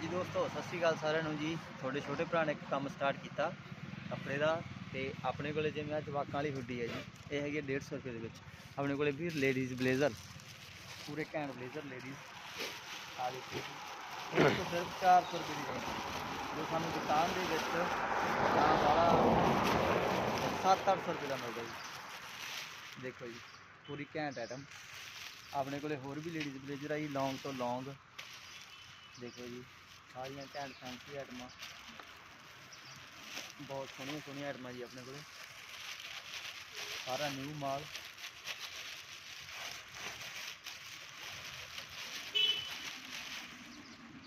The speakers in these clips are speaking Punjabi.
ਹਾਂਜੀ ਦੋਸਤੋ, ਸਤਿ ਸ਼੍ਰੀ ਅਕਾਲ ਸਾਰਿਆਂ ਨੂੰ ਜੀ। ਤੁਹਾਡੇ ਛੋਟੇ ਭਰਾ ਨੇ ਇੱਕ ਕੰਮ ਸਟਾਰਟ ਕੀਤਾ, ਕੱਪੜੇ ਦਾ, ਤੇ ਆਪਣੇ ਕੋਲੇ ਜਿਵੇਂ ਆ ਜਵਾਕਾਂ ਵਾਲੀ ਹੁੱਡੀ ਹੈ ਜੀ, ਇਹ ਹੈਗੀ ਹੈ 150 ਰੁਪਏ ਦੇ ਵਿੱਚ। ਆਪਣੇ ਕੋਲੇ ਵੀ ਲੇਡੀਜ਼ ਬਲੇਜ਼ਰ ਪੂਰੇ ਘੈਂਟ ਬਲੇਜ਼ਰ ਲੇਡੀਜ਼ ਆ ਦੇਖੋ ਜੀ। ਇਹ ਤੋਂ ਸਿਰਫ 400 ਰੁਪਏ ਦੀ ਰੇਂਜ ਜੋ ਸਾਨੂੰ ਦੁਕਾਨ ਦੇ ਵਿੱਚ ਤਾਂ ਵਾਲਾ 7-800 ਰੁਪਏ ਦਾ ਮਿਲਦਾ ਜੀ। ਦੇਖੋ ਜੀ, ਪੂਰੀ ਘੈਂਟ ਆਈਟਮ ਆਪਣੇ ਕੋਲੇ ਹੋਰ ਵੀ ਲੇਡੀਜ਼ ਬਲੇਜ਼ਰ ਆਈ ਲੌਂਗ ਤੋਂ ਲੌਂਗ ਦੇਖੋ ਜੀ ਸਾਰੀਆਂ ਘੈਂਟ ਫੈਂਸੀ ਆਈਟਮਾਂ? ਬਹੁਤ ਸੋਹਣੀਆਂ ਸੋਹਣੀਆਂ ਆਈਟਮਾਂ ਜੀ ਆਪਣੇ ਕੋਲੇ। ਸਾਰਾ ਨਿਊ ਮਾਲ।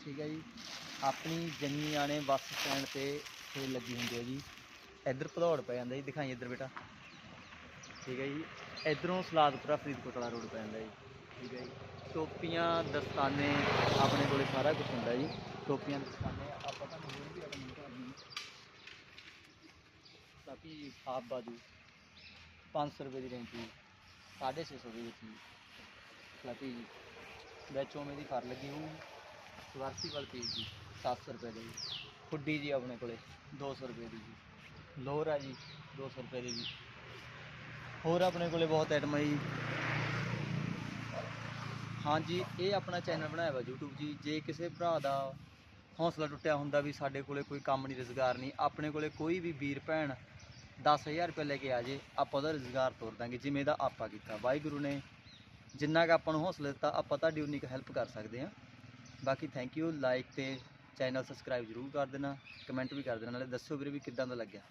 ਠੀਕ ਹੈ ਜੀ। ਆਪਣੀ ਜੰਨੀ ਆਣੇ ਬੱਸ ਸਟੈਂਡ ਤੇ ਸੇਲ ਲੱਗੀ ਹੁੰਦੀ ਹੈ ਜੀ। ਇੱਧਰ ਭਦੌੜ ਪੈ ਜਾਂਦਾ ਜੀ। ਦਿਖਾਈ ਇੱਧਰ ਬੇਟਾ। ਠੀਕ ਹੈ ਜੀ। ਇਧਰੋਂ ਸਲਾਦਪੁਰਾ ਫਰੀਦਕੋਟ ਵਾਲਾ ਰੋਡ ਪੈ ਜਾਂਦਾ ਜੀ। ਠੀਕ ਹੈ ਜੀ। ਟੋਪੀਆਂ, ਦਸਤਾਨੇ ਆਪਣੇ ਕੋਲੇ ਸਾਰਾ ਕੁਝ ਹੁੰਦਾ ਜੀ। ਟੋਪੀਆਂ ਦਸਤਾਨੇ ਆਪਾਂ ਤੁਹਾਨੂੰ ਹੋਰ ਵੀ ਆਟਮ ਦਿਖਾ ਦਿੰਦੇ ਬਾਕੀ ਹਾਫ ਬਾਜੂ 500 ਰੁਪਏ ਦੀ ਰੇਂਜ ਜੀ 650 ਰੁਪਏ ਦੀ ਜੀ ਫਲਾਪੀ ਜੀ ਵਿੱਚ ਉਵੇਂ ਦੀ ਫਰ ਲੱਗੀ ਹੋਊ ਸਵਾਰਸੀ ਵਾਲ ਪੀਸ ਜੀ 700 ਰੁਪਏ ਦੀ। ਜੀ ਹੁੱਡੀ ਜੀ ਆਪਣੇ ਕੋਲੇ 200 ਰੁਪਏ ਦੀ ਜੀ। ਲੋਰ ਆ ਜੀ 200 ਰੁਪਏ ਦੀ ਜੀ। ਹੋਰ ਆਪਣੇ ਕੋਲੇ ਬਹੁਤ ਆਈਟਮਾਂ ਜੀ। ਹਾਂਜੀ, ਇਹ ਆਪਣਾ ਚੈਨਲ ਬਣਾਇਆ ਵਾ YouTube ਜੀ। ਜੇ ਕਿਸੇ ਭਰਾ ਦਾ ਹੌਸਲਾ ਟੁੱਟਿਆ ਹੁੰਦਾ ਵੀ ਸਾਡੇ ਕੋਲੇ ਕੋਈ ਕੰਮ ਨਹੀਂ, ਰੁਜ਼ਗਾਰ ਨਹੀਂ। ਆਪਣੇ ਕੋਲੇ ਕੋਈ ਵੀ ਵੀਰ ਭੈਣ 10000 ਰੁਪਏ ਲੈ ਕੇ ਆ ਜੇ, ਆਪਾਂ ਉਹਦਾ ਰੁਜ਼ਗਾਰ ਤੋਰ ਦਾਂਗੇ, ਜਿਵੇਂ ਦਾ ਆਪਾਂ ਕੀਤਾ। ਵਾਹਿਗੁਰੂ ਨੇ ਜਿੰਨਾ ਕੁ ਆਪਾਂ ਨੂੰ ਹੌਸਲਾ ਦਿੱਤਾ, ਆਪਾਂ ਤੁਹਾਡੀ ਉਨੀ ਕੁ ਹੈਲਪ ਕਰ ਸਕਦੇ ਹਾਂ। ਬਾਕੀ ਥੈਂਕ ਯੂ ਲਾਈਕ ਤੇ ਚੈਨਲ ਸਬਸਕ੍ਰਾਈਬ ਜ਼ਰੂਰ ਕਰ ਦੇਣਾ ਕਮੈਂਟ ਵੀ ਕਰ ਦੇਣਾ, ਨਾਲੇ ਦੱਸੋ ਵੀਰੇ ਵੀ ਕਿੱਦਾਂ ਦਾ ਲੱਗਿਆ।